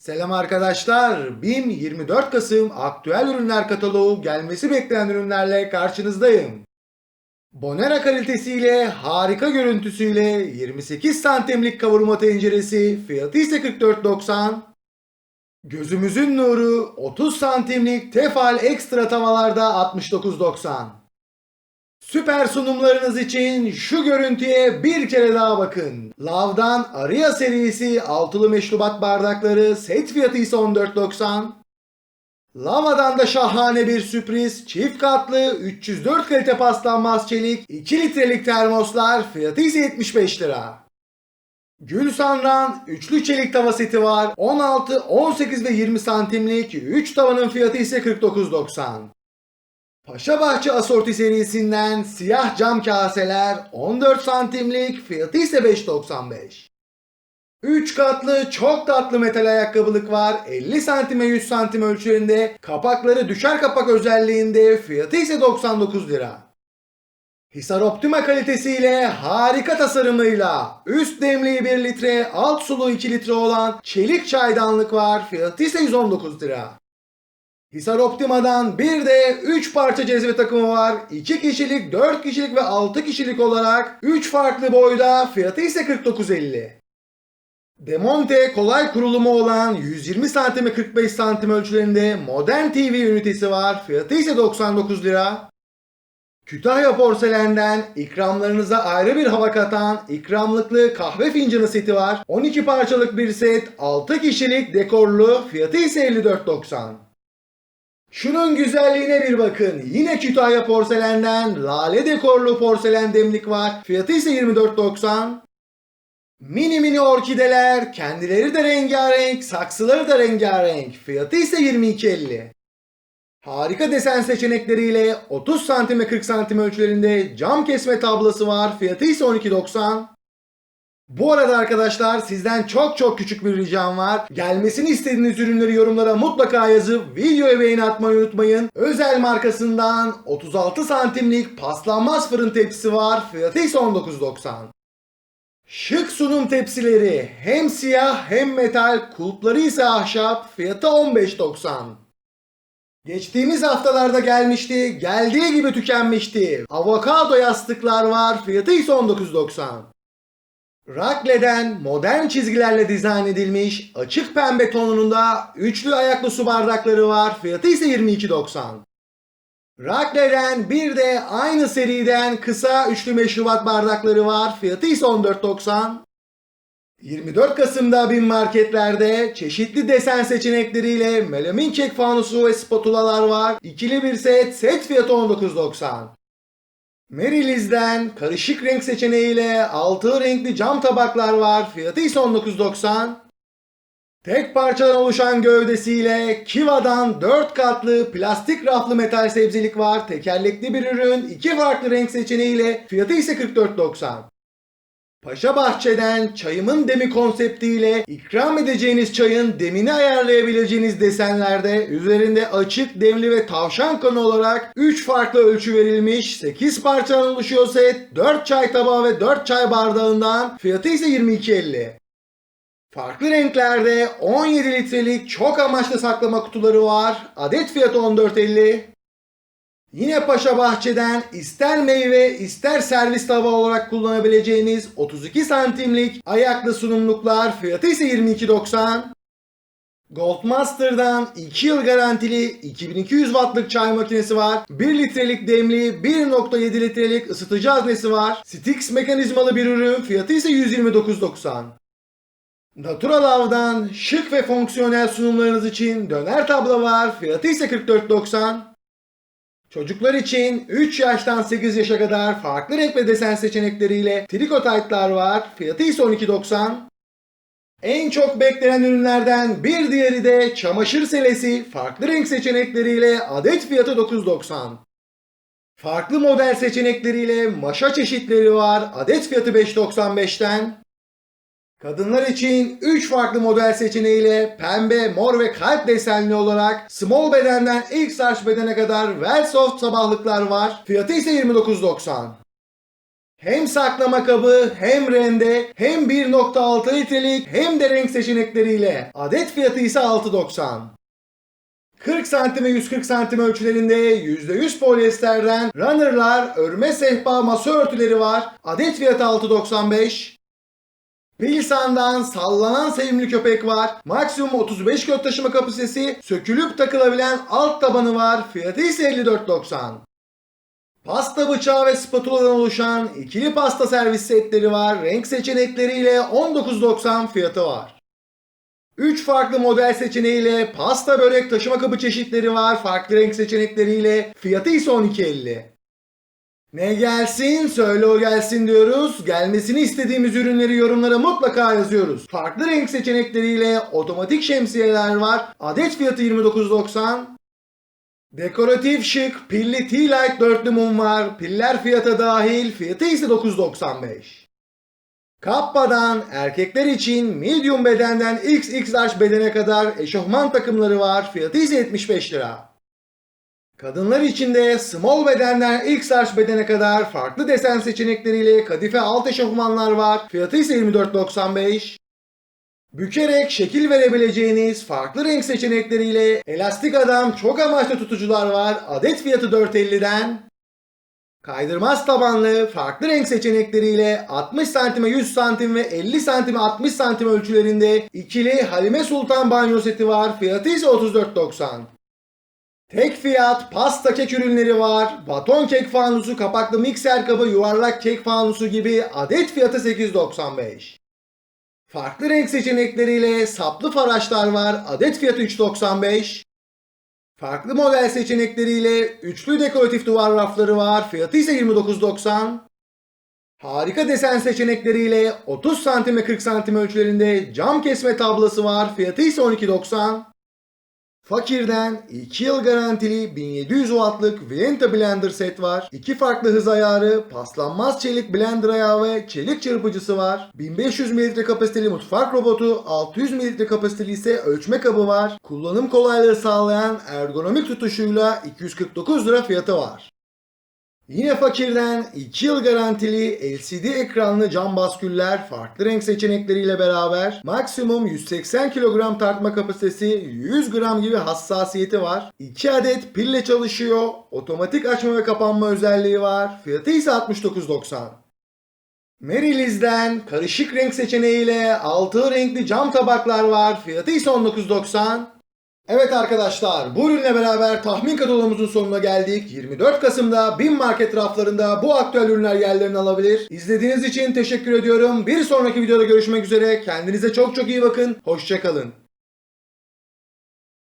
Selam arkadaşlar. BİM 24 Kasım aktüel ürünler kataloğu gelmesi beklenen ürünlerle karşınızdayım. Bonera kalitesiyle harika görüntüsüyle 28 santimlik kavurma tenceresi fiyatı ise 44.90. Gözümüzün nuru 30 santimlik tefal ekstra tavalarda 69.90. Süper sunumlarınız için şu görüntüye bir kere daha bakın. Lav'dan Aria serisi altılı meşrubat bardakları set fiyatı ise 14.90. Lava'dan da şahane bir sürpriz çift katlı 304 kalite paslanmaz çelik 2 litrelik termoslar fiyatı ise 75 lira. Gülsan'dan üçlü çelik tava seti var. 16, 18 ve 20 santimlik 3 tavanın fiyatı ise 49.90. Paşabahçe Asorti serisinden siyah cam kaseler 14 santimlik fiyatı ise 5.95. 3 katlı çok tatlı metal ayakkabılık var 50 santime 100 santim ölçülerinde kapakları düşer kapak özelliğinde fiyatı ise 99 lira. Hisar Optima kalitesiyle harika tasarımıyla üst demliği 1 litre alt sulu 2 litre olan çelik çaydanlık var fiyatı ise 119 lira. Hisar Optima'dan bir de 3 parça cezve takımı var. 2 kişilik, 4 kişilik ve 6 kişilik olarak 3 farklı boyda fiyatı ise 49.50. Demonte kolay kurulumu olan 120 cm 45 cm ölçülerinde modern TV ünitesi var. Fiyatı ise 99 lira. Kütahya porselenden ikramlarınıza ayrı bir hava katan ikramlıklı kahve fincanı seti var. 12 parçalık bir set, 6 kişilik dekorlu fiyatı ise 54.90. Şunun güzelliğine bir bakın. Yine Kütahya porselenden lale dekorlu porselen demlik var. Fiyatı ise 24.90. Mini mini orkideler, kendileri de rengarenk, saksıları da rengarenk. Fiyatı ise 22.50. Harika desen seçenekleriyle 30 cm 40 cm ölçülerinde cam kesme tablası var. Fiyatı ise 12.90. Bu arada arkadaşlar sizden çok çok küçük bir ricam var. Gelmesini istediğiniz ürünleri yorumlara mutlaka yazıp videoya beğeni atmayı unutmayın. Özel markasından 36 santimlik paslanmaz fırın tepsisi var. Fiyatı ise 19.90. Şık sunum tepsileri hem siyah hem metal, kulpları ise ahşap. Fiyatı 15.90. Geçtiğimiz haftalarda gelmişti, geldiği gibi tükenmişti. Avokado yastıklar var, fiyatı ise 19.90. Rakle'den modern çizgilerle dizayn edilmiş açık pembe tonunda üçlü ayaklı su bardakları var. Fiyatı ise 22.90. Rakle'den bir de aynı seriden kısa üçlü meşrubat bardakları var. Fiyatı ise 14.90. 24 Kasım'da bin marketlerde çeşitli desen seçenekleriyle melamin kek fanusu ve spatulalar var. İkili bir set, set fiyatı 19.90. Meryliz'den karışık renk seçeneğiyle altı renkli cam tabaklar var. Fiyatı ise 19.90. Tek parçadan oluşan gövdesiyle Kiva'dan 4 katlı plastik raflı metal sebzelik var. Tekerlekli bir ürün. iki farklı renk seçeneğiyle fiyatı ise 44.90. Paşa Bahçe'den çayımın demi konseptiyle ikram edeceğiniz çayın demini ayarlayabileceğiniz desenlerde üzerinde açık, demli ve tavşan kanı olarak 3 farklı ölçü verilmiş 8 parçadan oluşuyor set 4 çay tabağı ve 4 çay bardağından fiyatı ise 22.50. Farklı renklerde 17 litrelik çok amaçlı saklama kutuları var. Adet fiyatı 14.50. Yine Paşa Bahçe'den ister meyve ister servis tava olarak kullanabileceğiniz 32 santimlik ayaklı sunumluklar fiyatı ise 22.90. Goldmaster'dan 2 yıl garantili 2200 wattlık çay makinesi var. 1 litrelik demli 1.7 litrelik ısıtıcı haznesi var. Stix mekanizmalı bir ürün fiyatı ise 129.90. Natural Av'dan şık ve fonksiyonel sunumlarınız için döner tablo var. Fiyatı ise 44.90. Çocuklar için 3 yaştan 8 yaşa kadar farklı renk ve desen seçenekleriyle triko taytlar var. Fiyatı ise 12.90. En çok beklenen ürünlerden bir diğeri de çamaşır selesi farklı renk seçenekleriyle adet fiyatı 9.90. Farklı model seçenekleriyle maşa çeşitleri var. Adet fiyatı 5.95'ten. Kadınlar için 3 farklı model seçeneğiyle pembe, mor ve kalp desenli olarak small bedenden ilk saç bedene kadar well soft sabahlıklar var. Fiyatı ise 29.90. Hem saklama kabı, hem rende, hem 1.6 litrelik, hem de renk seçenekleriyle. Adet fiyatı ise 6.90. 40 santim ve 140 santim ölçülerinde %100 polyesterden runnerlar, örme sehpa masa örtüleri var. Adet fiyatı 6.95. Pilsan'dan sallanan sevimli köpek var. Maksimum 35 kilo taşıma kapasitesi, sökülüp takılabilen alt tabanı var. Fiyatı ise 54.90. Pasta bıçağı ve spatuladan oluşan ikili pasta servis setleri var. Renk seçenekleriyle 19.90 fiyatı var. 3 farklı model seçeneğiyle pasta börek taşıma kabı çeşitleri var. Farklı renk seçenekleriyle fiyatı ise 12.50. Ne gelsin söyle o gelsin diyoruz. Gelmesini istediğimiz ürünleri yorumlara mutlaka yazıyoruz. Farklı renk seçenekleriyle otomatik şemsiyeler var. Adet fiyatı 29.90. Dekoratif şık pilli Tea Light dörtlü mum var. Piller fiyata dahil. Fiyatı ise 9.95. Kappa'dan erkekler için medium bedenden XX large bedene kadar eşofman takımları var. Fiyatı ise 75 lira. Kadınlar için de small bedenden ilk large bedene kadar farklı desen seçenekleriyle kadife alt eşofmanlar var. Fiyatı ise 24.95. Bükerek şekil verebileceğiniz farklı renk seçenekleriyle elastik adam çok amaçlı tutucular var. Adet fiyatı 4.50'den. Kaydırmaz tabanlı farklı renk seçenekleriyle 60 cm'e 100 cm ve 50 cm'e 60 cm ölçülerinde ikili Halime Sultan banyo seti var. Fiyatı ise 34.90. Tek fiyat pasta kek ürünleri var. Baton kek fanusu, kapaklı mikser kabı, yuvarlak kek fanusu gibi adet fiyatı 8.95. Farklı renk seçenekleriyle saplı faraşlar var. Adet fiyatı 3.95. Farklı model seçenekleriyle üçlü dekoratif duvar rafları var. Fiyatı ise 29.90. Harika desen seçenekleriyle 30 santim ve 40 santim ölçülerinde cam kesme tablası var. Fiyatı ise 12.90. Fakir'den 2 yıl garantili 1700 wattlık Venta Blender set var. 2 farklı hız ayarı, paslanmaz çelik blender ayağı ve çelik çırpıcısı var. 1500 ml kapasiteli mutfak robotu, 600 ml kapasiteli ise ölçme kabı var. Kullanım kolaylığı sağlayan ergonomik tutuşuyla 249 lira fiyatı var. Yine fakirden 2 yıl garantili LCD ekranlı cam basküller farklı renk seçenekleriyle beraber maksimum 180 kilogram tartma kapasitesi 100 gram gibi hassasiyeti var. 2 adet pille çalışıyor. Otomatik açma ve kapanma özelliği var. Fiyatı ise 69.90. Meriliz'den karışık renk seçeneğiyle altı renkli cam tabaklar var. Fiyatı ise 19.90. Evet arkadaşlar bu ürünle beraber tahmin katalogumuzun sonuna geldik. 24 Kasım'da bin market raflarında bu aktüel ürünler yerlerini alabilir. İzlediğiniz için teşekkür ediyorum. Bir sonraki videoda görüşmek üzere. Kendinize çok çok iyi bakın. Hoşçakalın.